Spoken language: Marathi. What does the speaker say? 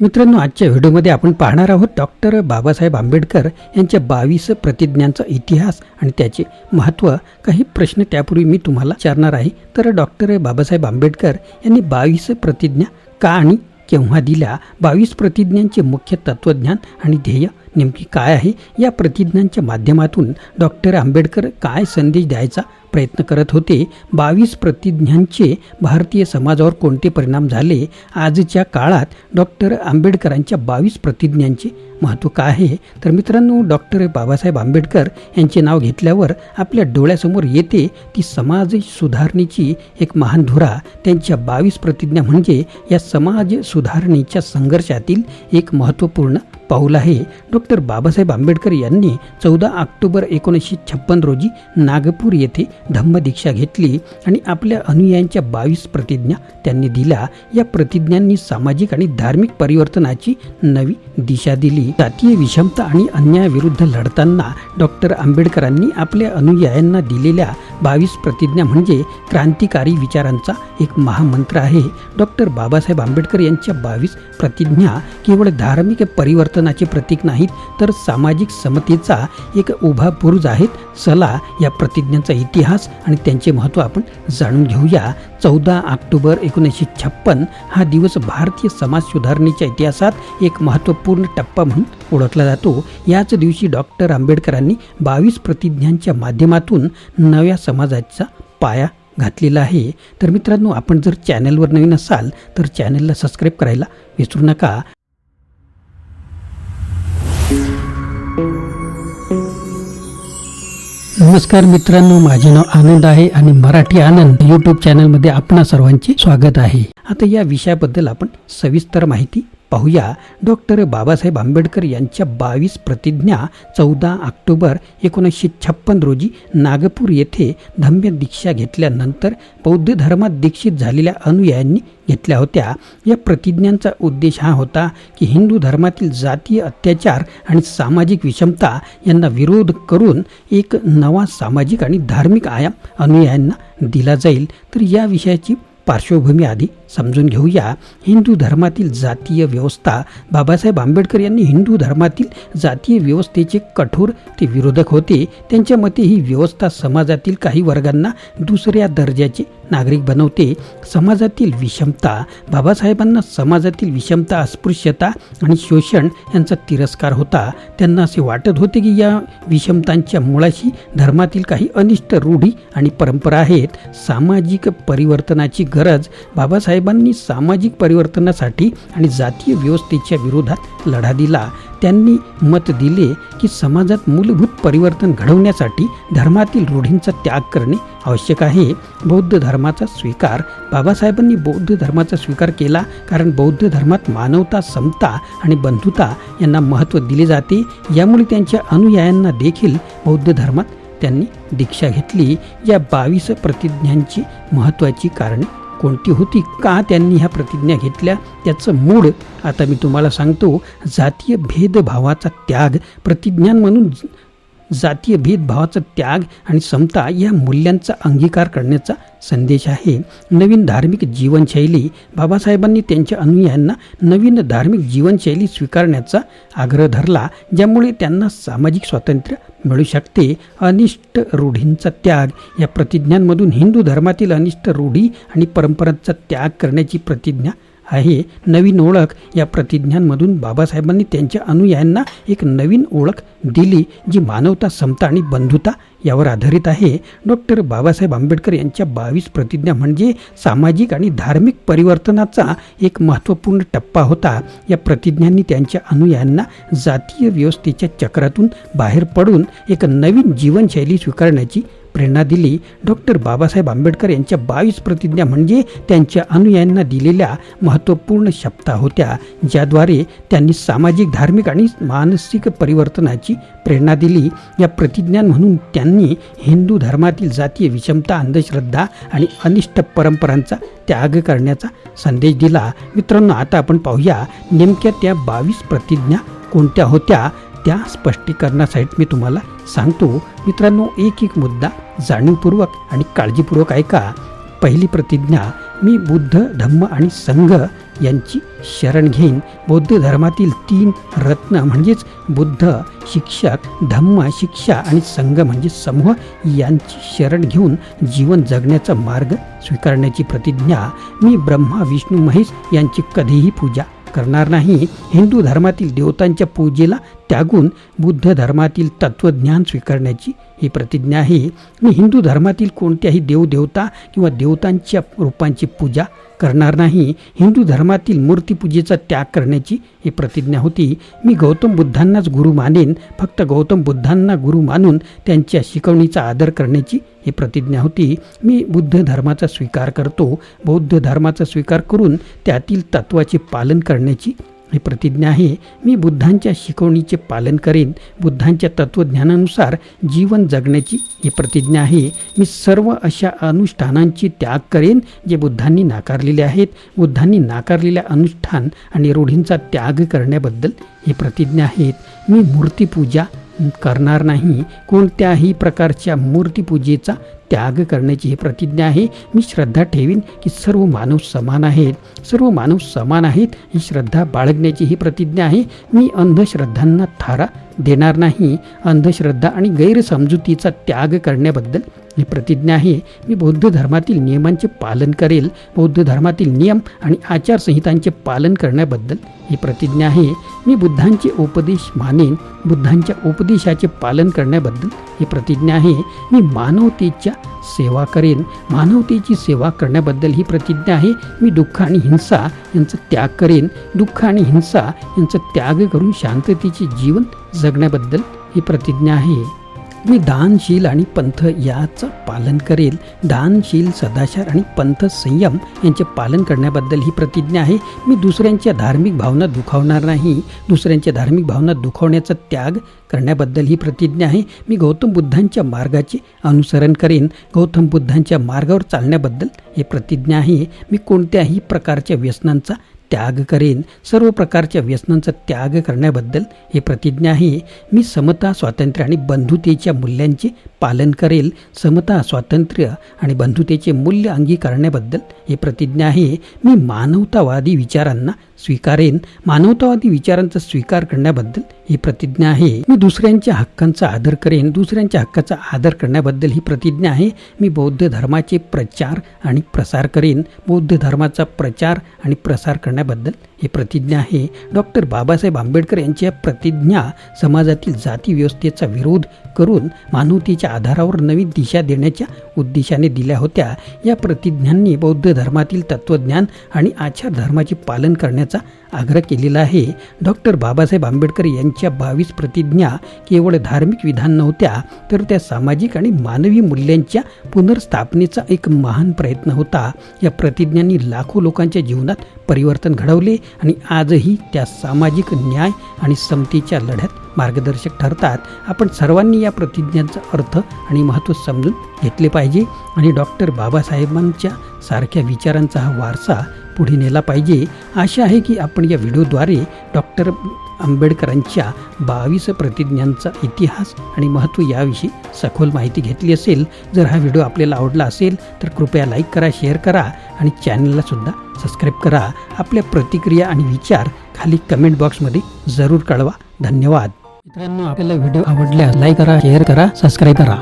मित्रांनो आजच्या व्हिडिओमध्ये आपण पाहणार आहोत डॉक्टर बाबासाहेब आंबेडकर यांच्या बावीस प्रतिज्ञांचा इतिहास आणि त्याचे महत्त्व. काही प्रश्न त्यापूर्वी मी तुम्हाला विचारणार आहे. तर डॉक्टर बाबासाहेब आंबेडकर यांनी बावीस प्रतिज्ञा का आणि केव्हा दिल्या? बावीस प्रतिज्ञांचे मुख्य तत्त्वज्ञान आणि ध्येय नेमकी काय आहे? या प्रतिज्ञांच्या माध्यमातून डॉक्टर आंबेडकर काय संदेश द्यायचा प्रयत्न करत होते? बावीस प्रतिज्ञांचे भारतीय समाजावर कोणते परिणाम झाले? आजच्या काळात डॉक्टर आंबेडकरांच्या बावीस प्रतिज्ञांचे महत्त्व काय आहे? तर मित्रांनो डॉक्टर बाबासाहेब आंबेडकर यांचे नाव घेतल्यावर आपल्या डोळ्यासमोर येते ती समाज सुधारणेची एक महान धुरा त्यांच्या बावीस प्रतिज्ञा म्हणजे या समाज सुधारणेच्या संघर्षातील एक महत्त्वपूर्ण पाऊल आहे डॉक्टर बाबासाहेब आंबेडकर यांनी चौदा ऑक्टोबर एकोणीसशे छप्पन रोजी नागपूर येथे धम्मदीक्षा घेतली आणि आपल्या अनुयायांच्या बावीस प्रतिज्ञा त्यांनी दिल्या. या प्रतिज्ञांनी सामाजिक आणि धार्मिक परिवर्तनाची नवी दिशा दिली. जातीय विषमता आणि अन्यायाविरुद्ध लढताना डॉक्टर आंबेडकरांनी आपल्या अनुयायांना दिलेल्या बावीस प्रतिज्ञा म्हणजे क्रांतिकारी विचारांचा एक महामंत्र आहे. डॉक्टर बाबासाहेब आंबेडकर यांच्या बावीस प्रतिज्ञा केवळ धार्मिक परिवर्तनाचे प्रतीक नाहीत तर सामाजिक समतेचा एक उभा बुरुज आहेत. चला या प्रतिज्ञांचा इतिहास आणि त्यांचे महत्त्व आपण जाणून घेऊया. चौदा ऑक्टोबर एकोणीसशे छप्पन हा दिवस भारतीय समाज सुधारणेच्या इतिहासात एक महत्त्वपूर्ण टप्पा म्हणून ओळखला जातो. याच दिवशी डॉक्टर आंबेडकरांनी बावीस प्रतिज्ञांच्या माध्यमातून नव्या समाजाचा पाया घातलेला आहे. तर मित्रांनो आपण जर चॅनलवर नवीन असाल तर चॅनलला सबस्क्राईब करायला विसरू नका. नमस्कार मित्रांनो माझे नाव आनंद आहे आणि मराठी आनंद यूट्यूब चॅनलमध्ये आपणा सर्वांचे स्वागत आहे. आता या विषयाबद्दल आपण सविस्तर माहिती पाहूया डॉक्टर बाबासाहेब आंबेडकर यांच्या बावीस प्रतिज्ञा चौदा ऑक्टोबर एकोणीसशे छप्पन रोजी नागपूर येथे धम्य दीक्षा घेतल्यानंतर बौद्ध धर्मात दीक्षित झालेल्या अनुयायांनी घेतल्या होत्या. या प्रतिज्ञांचा उद्देश हा होता की हिंदू धर्मातील जातीय अत्याचार आणि सामाजिक विषमता यांना विरोध करून एक नवा सामाजिक आणि धार्मिक आयाम अनुयायांना दिला जाईल. तर या विषयाची पार्श्वभूमी आधी समजून घेऊया. हिंदू धर्मातील जातीय व्यवस्था बाबासाहेब आंबेडकर यांनी हिंदू धर्मातील जातीय व्यवस्थेचे कठोर ते विरोधक होते. त्यांच्या मते ही व्यवस्था समाजातील काही वर्गांना दुसऱ्या दर्जाचे नागरिक बनवते. समाजातील विषमता बाबासाहेबांना समाजातील विषमता अस्पृश्यता आणि शोषण यांचा तिरस्कार होता. त्यांना असे वाटत होते की या विषमतांच्या मुळाशी धर्मातील काही अनिष्ट रूढी आणि परंपरा आहेत. सामाजिक परिवर्तनाची गरज बाबासाहेब बाबासाहेबांनी सामाजिक परिवर्तनासाठी आणि जातीय व्यवस्थेच्या विरोधात लढा दिला. त्यांनी मत दिले की समाजात मूलभूत परिवर्तन घडवण्यासाठी धर्मातील रूढींचा त्याग करणे आवश्यक आहे. बौद्ध धर्माचा स्वीकार बाबासाहेबांनी बौद्ध धर्माचा स्वीकार केला कारण बौद्ध धर्मात मानवता समता आणि बंधुता यांना महत्त्व दिले जाते. यामुळे त्यांच्या अनुयायांना देखील बौद्ध धर्मात त्यांनी दीक्षा घेतली. या बावीस प्रतिज्ञांची महत्त्वाची कारणे कोणती होती का त्यांनी ह्या प्रतिज्ञा घेतल्या त्याचं मूळ आता मी तुम्हाला सांगतो जातीय भेदभावाचा त्याग प्रतिज्ञांमधून जातीय भेदभावाचा त्याग आणि समता या मूल्यांचा अंगीकार करण्याचा संदेश आहे. नवीन धार्मिक जीवनशैली बाबासाहेबांनी त्यांच्या अनुयायांना नवीन धार्मिक जीवनशैली स्वीकारण्याचा आग्रह धरला ज्यामुळे त्यांना सामाजिक स्वातंत्र्य मिळू शकते. अनिष्ट रूढींचा त्याग या प्रतिज्ञांमधून हिंदू धर्मातील अनिष्ट रूढी आणि परंपरांचा त्याग करण्याची प्रतिज्ञा आहे. नवीन ओळख या प्रतिज्ञांमधून बाबासाहेबांनी त्यांच्या अनुयायांना एक नवीन ओळख दिली जी मानवता समता आणि बंधुता यावर आधारित आहे. डॉक्टर बाबासाहेब आंबेडकर यांच्या बावीस प्रतिज्ञा म्हणजे सामाजिक आणि धार्मिक परिवर्तनाचा एक महत्त्वपूर्ण टप्पा होता. या प्रतिज्ञांनी त्यांच्या अनुयायांना जातीय व्यवस्थेच्या चक्रातून बाहेर पडून एक नवीन जीवनशैली स्वीकारण्याची प्रेरणा दिली. डॉक्टर बाबासाहेब आंबेडकर यांच्या बावीस प्रतिज्ञा म्हणजे त्यांच्या अनुयायांना दिलेल्या महत्त्वपूर्ण शपथा होत्या ज्याद्वारे त्यांनी सामाजिक धार्मिक आणि मानसिक परिवर्तनाची प्रेरणा दिली. या प्रतिज्ञा म्हणून त्यांनी हिंदू धर्मातील जातीय विषमता अंधश्रद्धा आणि अनिष्ट परंपरांचा त्याग करण्याचा संदेश दिला. मित्रांनो आता आपण पाहूया नेमक्या त्या बावीस प्रतिज्ञा कोणत्या होत्या? त्या स्पष्टीकरणासाठी मी तुम्हाला सांगतो. मित्रांनो एक एक मुद्दा जाणीवपूर्वक आणि काळजीपूर्वक ऐका. पहिली प्रतिज्ञा मी बुद्ध धम्म आणि संघ यांची शरण घेईन. बौद्ध धर्मातील तीन रत्न म्हणजेच बुद्ध शिक्षक धम्म शिक्षा आणि संघ म्हणजे समूह यांची शरण घेऊन जीवन जगण्याचा मार्ग स्वीकारण्याची प्रतिज्ञा. मी ब्रह्मा विष्णू महेश यांची कधीही पूजा करणार नाही. हिंदू धर्मातील देवतांच्या पूजेला त्यागून बुद्ध धर्मातील तत्त्वज्ञान स्वीकारण्याची ही प्रतिज्ञा आहे. मी हिंदू धर्मातील कोणत्याही देवदेवता किंवा देवतांच्या रूपांची पूजा करणार नाही. हिंदू धर्मातील मूर्तीपूजेचा त्याग करण्याची ही प्रतिज्ञा होती. मी गौतम बुद्धांनाच गुरु मानेन. फक्त गौतम बुद्धांना गुरु मानून त्यांच्या शिकवणीचा आदर करण्याची ही प्रतिज्ञा होती मी बुद्ध धर्माचा स्वीकार करतो. बौद्ध धर्माचा स्वीकार करून त्यातील तत्वाचे पालन करण्याची ही प्रतिज्ञा आहे. मी बुद्धांच्या शिकवणीचे पालन करेन. बुद्धांच्या तत्त्वज्ञानानुसार जीवन जगण्याची ही प्रतिज्ञा आहे. मी सर्व अशा अनुष्ठानांची त्याग करेन जे बुद्धांनी नाकारलेले आहेत. बुद्धांनी नाकारलेल्या अनुष्ठान आणि रूढींचा त्याग करण्याबद्दल ही प्रतिज्ञा आहेत. मी मूर्तीपूजा करणार नाही. कोणत्याही प्रकारच्या मूर्तीपूजेचा त्याग करण्याची ही प्रतिज्ञा आहे. मी श्रद्धा ठेवीन की सर्व मानव समान आहेत. सर्व मानव समान आहेत ही श्रद्धा बाळगण्याची ही प्रतिज्ञा आहे. मी अंधश्रद्धांना थारा देणार नाही. अंधश्रद्धा आणि गैरसमजुतीचा त्याग करण्याबद्दल ही प्रतिज्ञा आहे मी बौद्ध धर्मातील नियमांचे पालन करेल. बौद्ध धर्मातील नियम आणि आचारसंहितांचे पालन करण्याबद्दल ही प्रतिज्ञा आहे मी बुद्धांचे उपदेश मानेन. बुद्धांच्या उपदेशाचे पालन करण्याबद्दल ही प्रतिज्ञा आहे मी मानवतेच्या सेवा करेन. मानवतेची सेवा करण्याबद्दल ही प्रतिज्ञा आहे मी दुःख आणि हिंसा यांचा त्याग करेन. दुःख आणि हिंसा यांचा त्याग करून शांततेचे जीवन जगण्याबद्दल ही प्रतिज्ञा आहे मी दानशील आणि पंथ याचं पालन करेल. दानशील सदाचार आणि पंथ संयम यांचे पालन करण्याबद्दल ही प्रतिज्ञा आहे. मी दुसऱ्यांच्या धार्मिक भावना दुखावणार नाही. दुसऱ्यांच्या धार्मिक भावना दुखावण्याचा त्याग करण्याबद्दल ही प्रतिज्ञा आहे. मी गौतम बुद्धांच्या मार्गाचे अनुसरण करेन. गौतम बुद्धांच्या मार्गावर चालण्याबद्दल हे प्रतिज्ञा आहे. मी कोणत्याही प्रकारच्या व्यसनांचा त्याग करेन. सर्व प्रकारच्या व्यसनांचा त्याग करण्याबद्दल ही प्रतिज्ञा आहे. मी समता स्वातंत्र्य आणि बंधुतेच्या मूल्यांचे पालन करेल. समता स्वातंत्र्य आणि बंधुतेचे मूल्य अंगीकारण्याबद्दल ही प्रतिज्ञा आहे. मी मानवतावादी विचारांना स्वीकारेन मानवतावादी विचारांचा स्वीकार करण्याबद्दल ही प्रतिज्ञा आहे. मी दुसऱ्यांच्या हक्कांचा आदर करेन. दुसऱ्यांच्या हक्काचा आदर करण्याबद्दल ही प्रतिज्ञा आहे. मी बौद्ध धर्माचे प्रचार आणि प्रसार करेन. बौद्ध धर्माचा प्रचार आणि प्रसार करण्याबद्दल ही प्रतिज्ञा आहे. डॉक्टर बाबासाहेब आंबेडकर यांच्या प्रतिज्ञा समाजातील जाती व्यवस्थेचा विरोध करून मानवतेच्या आधारावर नवीन दिशा देण्याच्या उद्देशाने दिल्या होत्या. या प्रतिज्ञांनी बौद्ध धर्मातील तत्त्वज्ञान आणि आचार धर्माचे पालन करण्याचा आग्रह केलेला आहे. डॉक्टर बाबासाहेब आंबेडकर यांच्या बावीस प्रतिज्ञा केवळ धार्मिक विधान नव्हत्या तर त्या सामाजिक आणि मानवी मूल्यांच्या पुनर्स्थापनेचा एक महान प्रयत्न होता. या प्रतिज्ञांनी लाखो लोकांच्या जीवनात परिवर्तन घडवले आणि आजही त्या सामाजिक न्याय आणि समतेच्या लढ्यात मार्गदर्शक ठरतात. आपण सर्वांनी या प्रतिज्ञांचा अर्थ आणि महत्त्व समजून घेतले पाहिजे आणि डॉक्टर बाबासाहेबांच्या सारख्या विचारांचा हा वारसा पुढे नेला पाहिजे. आशा आहे की आपण या व्हिडिओद्वारे डॉक्टर आंबेडकरांच्या बावीस प्रतिज्ञांचा इतिहास आणि महत्त्व याविषयी सखोल माहिती घेतली असेल. जर हा व्हिडिओ आपल्याला आवडला असेल तर कृपया लाईक करा शेअर करा आणि चॅनललासुद्धा सबस्क्राईब करा. आपल्या प्रतिक्रिया आणि विचार खाली कमेंट बॉक्समध्ये जरूर कळवा. धन्यवाद. मित्रांनो आपल्याला व्हिडिओ आवडल्यास लाईक करा शेअर करा सबस्क्राईब करा.